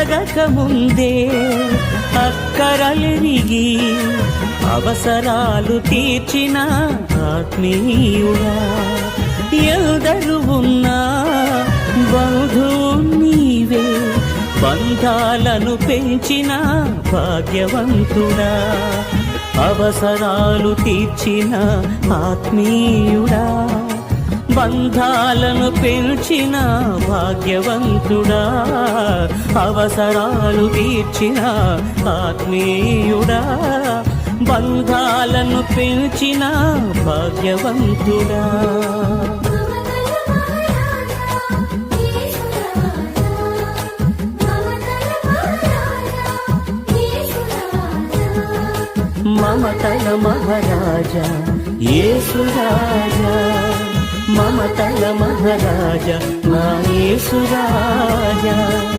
అడగక ముందే అవసరాలు తీర్చిన ఆత్మీయుడా. ఎల్దరు ఉన్నా బంధువు నీవే బంధాలను పెంచిన భాగ్యవంతుడా. అవసరాలు తీర్చిన ఆత్మీయుడా. బంధాలను పెంచిన భాగ్యవంతుడా అవసరాలు తీర్చిన ఆత్మీయుడా బంధాలను పెంచిన భాగ్యవంతుడా. మమతల మహారాజా యేసురాజా. మమతల మహారాజా నా యేసురాజా.